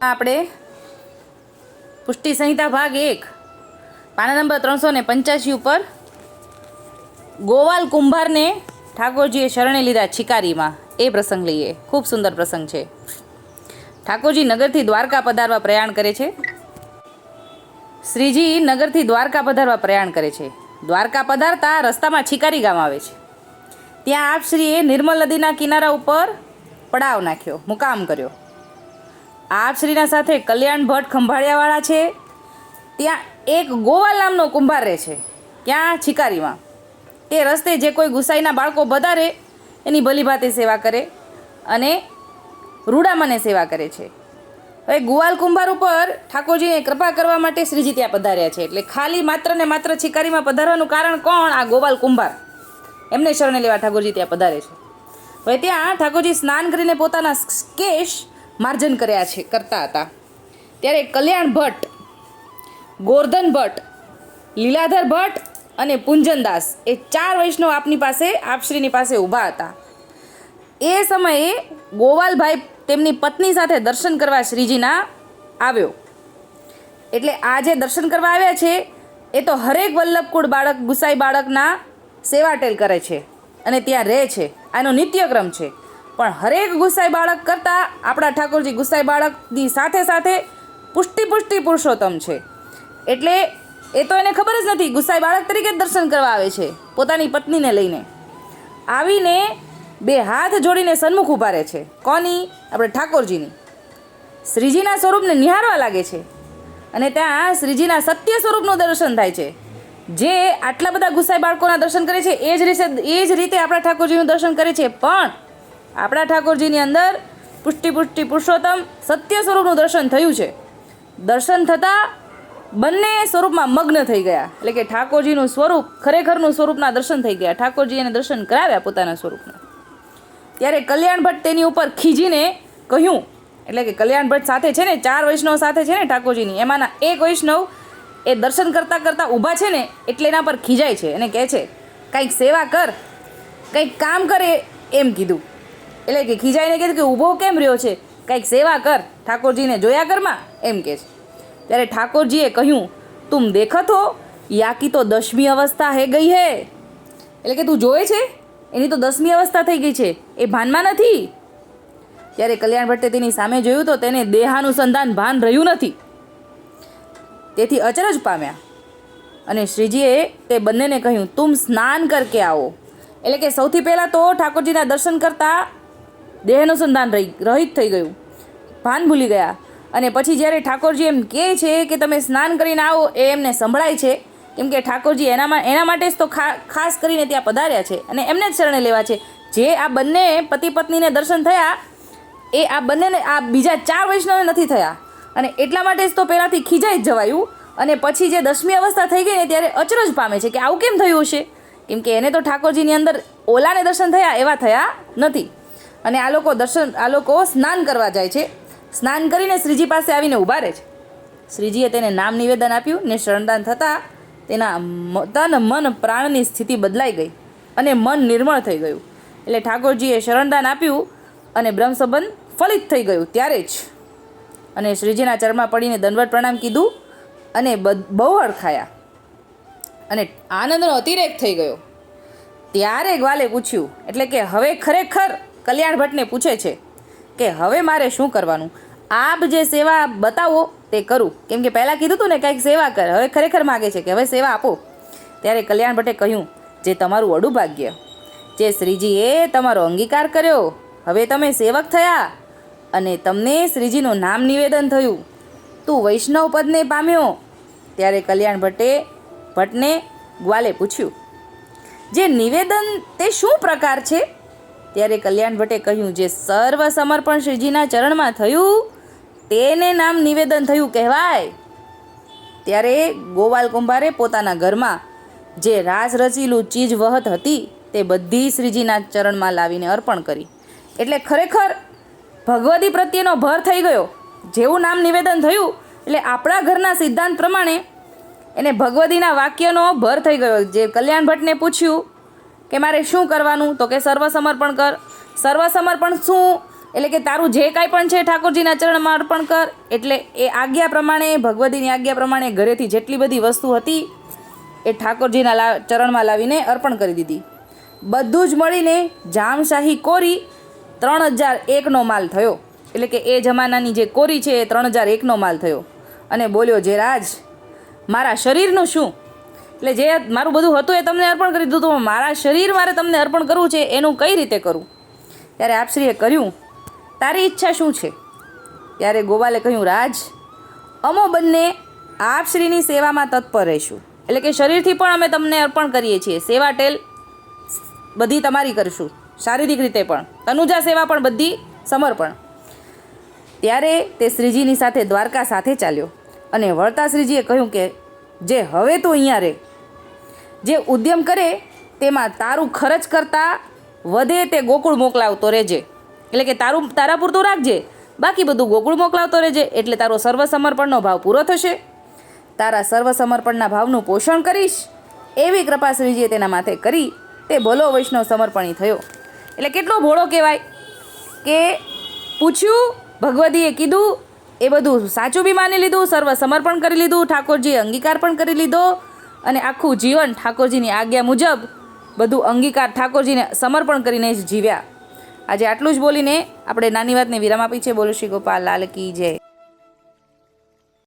આપણે પુષ્ટિ સંહિતા ભાગ એક, પાના નંબર ત્રણસો ને પંચ્યાસી ઉપર ગોવાલ કુંભારને ઠાકોરજીએ શરણે લીધા છિકારીમાં. એ પ્રસંગ લઈએ. ખૂબ સુંદર પ્રસંગ છે. ઠાકોરજી નગરથી દ્વારકા પધારવા પ્રયાણ કરે છે. શ્રીજી નગરથી દ્વારકા પધારવા પ્રયાણ કરે છે. દ્વારકા પધારતા રસ્તામાં છીકારી ગામ આવે છે. ત્યાં આપશ્રીએ નિર્મલ નદીના કિનારા ઉપર પડાવ નાખ્યો, મુકામ કર્યો. આપશ્રીના સાથે કલ્યાણ ભટ્ટ ખંભાળિયાવાળા છે. ત્યાં એક ગોવાલ નામનો કુંભાર રહે છે. ત્યાં છીકારીમાં. તે રસ્તે જે કોઈ ગુસાઈના બાળકો વધારે, એની ભલીભાતે સેવા કરે અને રૂડામાને સેવા કરે છે. હવે ગુવાલ કુંભાર ઉપર ઠાકોરજીને કૃપા કરવા માટે શ્રીજી ત્યાં પધાર્યા છે. એટલે ખાલી માત્ર ને માત્ર છીકારીમાં પધારવાનું કારણ કોણ? આ ગોવાલ કુંભાર. એમને શરણે લેવા ઠાકોરજી ત્યાં પધારે છે. હવે ત્યાં ઠાકોરજી સ્નાન કરીને પોતાના કેશ માર્જન કર્યા છે, કરતા હતા. ત્યારે કલ્યાણ ભટ્ટ, ગોરધન ભટ્ટ, લીલાધર ભટ્ટ અને પુંજનદાસ એ ચાર વૈષ્ણવ આપની પાસે, આપશ્રીની પાસે ઊભા હતા. એ સમયે ગોવાલભાઈ તેમની પત્ની સાથે દર્શન કરવા શ્રીજીના આવ્યો. એટલે આ જે દર્શન કરવા આવ્યા છે, એ તો હરેક વલ્લભકુળ બાળક, ગુસાઈ બાળકના સેવાટેલ કરે છે અને ત્યાં રહે છે. આનો નિત્યક્રમ છે. પણ હરેક ગુસાઈ બાળક કરતાં આપણા ઠાકોરજી ગુસાઈ બાળકની સાથે સાથે પુષ્ટિ પુષ્ટિ પુરુષોત્તમ છે. એટલે એ તો એને ખબર જ નથી, ગુસાઈ બાળક તરીકે જ દર્શન કરવા આવે છે, પોતાની પત્નીને લઈને. આવીને બે હાથ જોડીને સન્મુખ ઊભા રહે છે. કોની? આપણે ઠાકોરજીની. શ્રીજીના સ્વરૂપને નિહાળવા લાગે છે. અને ત્યાં શ્રીજીના સત્ય સ્વરૂપનું દર્શન થાય છે. જે આટલા બધા ગુસાઈ બાળકોના દર્શન કરે છે, એ જ રીતે એ જ રીતે આપણા ઠાકોરજીનું દર્શન કરે છે. પણ આપણા ઠાકોરજીની અંદર પુષ્ટિ પુષ્ટિ પુરુષોત્તમ સત્ય સ્વરૂપનું દર્શન થયું છે. દર્શન થતાં બંને સ્વરૂપમાં મગ્ન થઈ ગયા. એટલે કે ઠાકોરજીનું સ્વરૂપ ખરેખરનું સ્વરૂપના દર્શન થઈ ગયા. ઠાકોરજી એને દર્શન કરાવ્યા પોતાના સ્વરૂપના. ત્યારે કલ્યાણ ભટ્ટ તેની ઉપર ખીજીને કહ્યું, એટલે કે કલ્યાણ ભટ્ટ સાથે છે ને, ચાર વૈષ્ણવ સાથે છે ને ઠાકોરજીની, એમાંના એક વૈષ્ણવ એ દર્શન કરતાં કરતાં ઊભા છે ને, એટલે એના પર ખીજાય છે. અને કહે છે, કંઈક સેવા કર, કંઈક કામ કરે એમ કીધું. એટલે કે ખીજાઈને કીધું કે ઊભો કેમ રહ્યો છે? કંઈક સેવા કર. ઠાકોરજીને જોયા કરમાં એમ કહે છે. ત્યારે ઠાકોરજીએ કહ્યું, તું દેખત હો યાકી તો દસમી અવસ્થા હે ગઈ હે. એટલે કે તું જોવે છે? એની તો દસમી અવસ્થા થઈ ગઈ છે. એ ભાનમાં નથી? ત્યારે કલ્યાણ ભટ્ટે તેની સામે જોયું તો તેને દેહાનુસંધાન ભાન રહ્યું નથી. તેથી અચરજ પામ્યા. અને શ્રીજીએ તે બંનેને કહ્યું, તું સ્નાન કરકે આવો. એટલે કે સૌથી પહેલાં તો ઠાકોરજીના દર્શન કરતાં દેહાનુસંધાન રહી, રહિત થઈ ગયું. ભાન ભૂલી ગયા. અને પછી જ્યારે ઠાકોરજી એમ કહે છે કે તમે સ્નાન કરીને આવો, એ એમને સંભળાય છે. કેમ કે ઠાકોરજી એનામાં, એના માટે જ તો ખાસ કરીને ત્યાં પધાર્યા છે અને એમને જ શરણે લેવા છે. જે આ બંને પતિ પત્નીને દર્શન થયા, એ આ બંનેને આ બીજા ચાર વૈષ્ણવને નથી થયા. અને એટલા માટે જ તો પહેલાંથી ખીજાઈ જ જવાયું. અને પછી જે દસમી અવસ્થા થઈ ગઈ ને ત્યારે અચરજ પામે છે કે આવું કેમ થયું હશે? કેમ કે એને તો ઠાકોરજીની અંદર ઓલાને દર્શન થયા, એવા થયા નથી. અને આ લોકો દર્શન, આ લોકો સ્નાન કરવા જાય છે. સ્નાન કરીને શ્રીજી પાસે આવીને ઊભા રહે છે. શ્રીજીએ તેને નામ નિવેદન આપ્યું ને શરણદાન થતાં તેના તન, મન, પ્રાણની સ્થિતિ બદલાઈ ગઈ અને મન નિર્મળ થઈ ગયું. એટલે ઠાકોરજીએ શરણદાન આપ્યું અને બ્રહ્મ સંબંધ ફલિત થઈ ગયું ત્યારે જ. અને શ્રીજીના ચરમાં પડીને દંડવત પ્રણામ કીધું અને બહુ હડખાયા અને આનંદનો અતિરેક થઈ ગયો. ત્યારે ગ્વાલે પૂછ્યું, એટલે કે હવે ખરેખર કલ્યાણ ભટ્ટને પૂછે છે કે હવે મારે શું કરવાનું? આપ જે સેવા બતાવો તે કરું. કેમ કે પહેલાં કીધું હતું ને કંઈક સેવા કર. હવે ખરેખર માગે છે કે હવે સેવા આપો. ત્યારે કલ્યાણ ભટ્ટે કહ્યું, જે તમારું અડું ભાગ્ય જે શ્રીજીએ તમારો અંગીકાર કર્યો, હવે તમે સેવક થયા અને તમને શ્રીજીનું નામ નિવેદન થયું. તું વૈષ્ણવ પદને પામ્યો. ત્યારે કલ્યાણ ભટ્ટે ભટ્ટને ગ્વાલે પૂછ્યું, જે નિવેદન તે શું પ્રકાર છે? ત્યારે કલ્યાણ ભટ્ટે કહ્યું, જે સર્વ સમર્પણ શ્રીજીના ચરણમાં થયું, તેને નામ નિવેદન થયું કહેવાય. ત્યારે ગોવાલ કુંભારે પોતાના ઘરમાં જે રાસ રચીલું ચીજ વહત હતી, તે બધી શ્રીજીના ચરણમાં લાવીને અર્પણ કરી. એટલે ખરેખર ભગવતી પ્રત્યેનો ભર થઈ ગયો. જેવું નામ નિવેદન થયું, એટલે આપણા ઘરના સિદ્ધાંત પ્રમાણે એને ભગવતીના વાક્યનો ભર થઈ ગયો. જે કલ્યાણ ભટ્ટને પૂછ્યું કે મારે શું કરવાનું? તો કે સર્વસમર્પણ કર. સર્વસમર્પણ શું? એટલે કે તારું જે કાંઈ પણ છે ઠાકોરજીના ચરણમાં અર્પણ કર. એટલે એ આજ્ઞા પ્રમાણે, ભગવતીની આજ્ઞા પ્રમાણે ઘરેથી જેટલી બધી વસ્તુ હતી એ ઠાકોરજીના લા, ચરણમાં લાવીને અર્પણ કરી દીધી. બધું જ મળીને જામશાહી કોરી ત્રણ હજાર એકનો માલ થયો. એટલે કે એ જમાનાની જે કોરી છે એ ત્રણ હજાર એકનો માલ થયો. અને બોલ્યો જે રાજ મારા શરીરનું શું? એટલે જે મારું બધું હતું એ તમને અર્પણ કરી દીધું તો મારા શરીર મારે તમને અર્પણ કરવું છે એનું કઈ રીતે કરું? ત્યારે આપશ્રીએ કર્યું, તારી ઈચ્છા શું છે? ત્યારે ગોવાલે કહ્યું, રાજ, અમો બંને આપશ્રીની સેવામાં તત્પર રહીશું. એટલે કે શરીરથી પણ અમે તમને અર્પણ કરીએ છીએ. સેવા ટેલ બધી તમારી કરશું. શારીરિક રીતે પણ. તનુજા સેવા પણ બધી સમર્પણ. ત્યારે તે શ્રીજીની સાથે દ્વારકા સાથે ચાલ્યો. અને વળતા શ્રીજીએ કહ્યું કે જે હવે તું અહીંયા રહે જે ઉદ્યમ કરે તેમાં તારું ખર્ચ કરતાં વધે તે ગોકુળ મોકલાવતો રહેજે. એટલે કે તારું, તારા પૂરતું રાખજે. બાકી બધું ગોકુળ મોકલાવતો રહેજે, એટલે તારો સર્વ સમર્પણનો ભાવ પૂરો થશે. તારા સર્વ સમર્પણના ભાવનું પોષણ કરીશ, એવી કૃપા શ્રીજીએ તેના માથે કરી, તે ભલો વૈષ્ણવ સમર્પણી થયો. એટલે કેટલો ભોળો કહેવાય કે પૂછ્યું ભગવતીએ કીધું એ બધું સાચું બી માની લીધું, સર્વ સમર્પણ કરી લીધું, ઠાકોરજીએ અંગીકાર પણ કરી લીધો અને આખું જીવન ઠાકોરજીની આજ્ઞા મુજબ બધું અંગીકાર ઠાકોરજીને સમર્પણ કરીને જ જીવ્યા. આજે આટલું જ બોલીને આપણે નાની વાતને વિરામ આપી છે. બોલો શ્રી ગોપાલ લાલ કી જય.